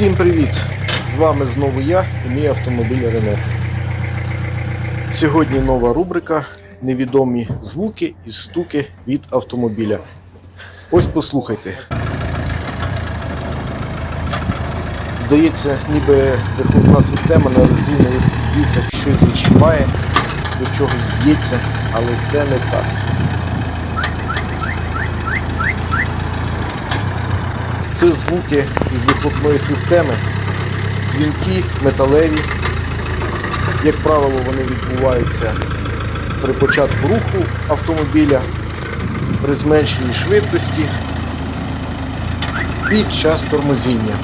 Всім привіт! З вами знову я і мій автомобіль Renault. Сьогодні нова рубрика Невідомі звуки і стуки від автомобіля. Ось послухайте. Здається, ніби вихлопна система на резинових вісах щось зачіпає, до чогось б'ється, але це не так. Це звуки із вихлопної системи, дзвінки металеві. Як правило, вони відбуваються при початку руху автомобіля, при зменшенні швидкості під час тормозіння.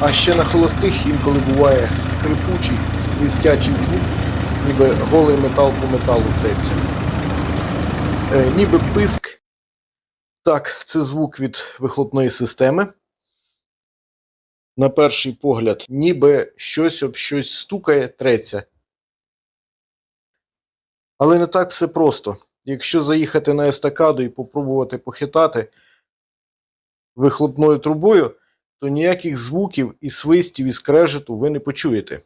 А ще на холостих інколи буває скрипучий, свистячий звук, ніби голий метал по металу треться. Е, ніби писк. Так, це звук від вихлопної системи. На перший погляд, ніби щось об щось стукає, треться. Але не так все просто. Якщо заїхати на естакаду і попробувати похитати вихлопною трубою, то ніяких звуків і свистів і скрежету ви не почуєте.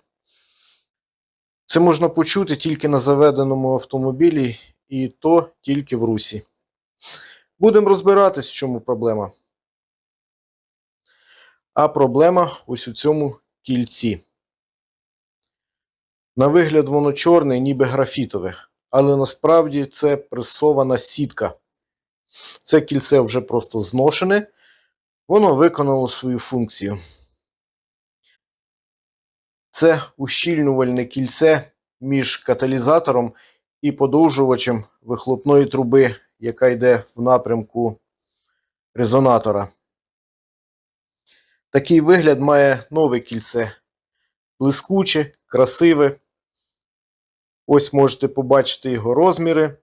Це можна почути тільки на заведеному автомобілі, і то тільки в русі. Будемо розбиратись, в чому проблема. А проблема ось у цьому кільці. На вигляд воно чорне, ніби графітове, але насправді це пресована сітка. Це кільце вже просто зношене, воно виконало свою функцію. Це ущільнювальне кільце між каталізатором і подовжувачем вихлопної труби, яка йде в напрямку резонатора. Такий вигляд має нове кільце. Блискуче, красиве. Ось можете побачити його розміри.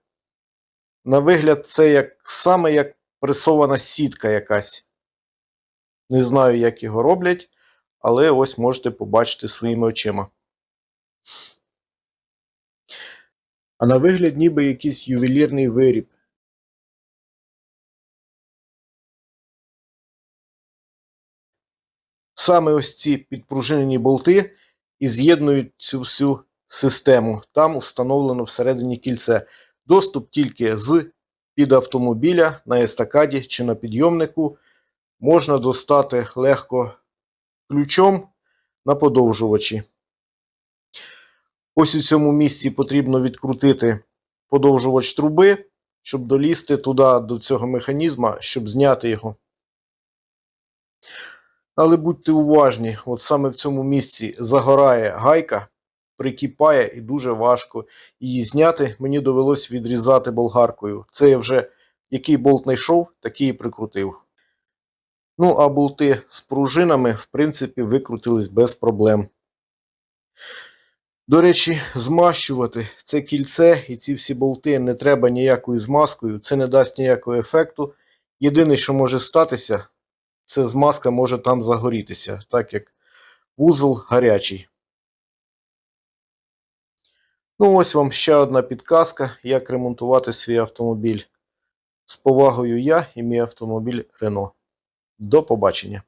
На вигляд, це як саме як пресована сітка якась. Не знаю, як його роблять, але ось можете побачити своїми очима. А на вигляд, ніби якийсь ювелірний виріб. Саме ось ці підпружинені болти і з'єднують цю всю систему. Там встановлено всередині кільце. Доступ тільки з під автомобіля на естакаді чи на підйомнику можна достати легко ключом на подовжувачі. Ось у цьому місці потрібно відкрутити подовжувач труби, щоб долізти туди до цього механізма, щоб зняти його. Але будьте уважні, от саме в цьому місці загорає гайка, прикипає і дуже важко її зняти. Мені довелось відрізати болгаркою. Це я вже який болт знайшов, такий і прикрутив. Ну, а болти з пружинами, в принципі, викрутились без проблем. До речі, змащувати це кільце і ці всі болти не треба ніякою змазкою, це не дасть ніякого ефекту. Єдине, що може статися, це змазка може там загорітися, так як вузол гарячий. Ну, ось вам ще одна підказка, як ремонтувати свій автомобіль. З повагою я і мій автомобіль Renault. До побачення!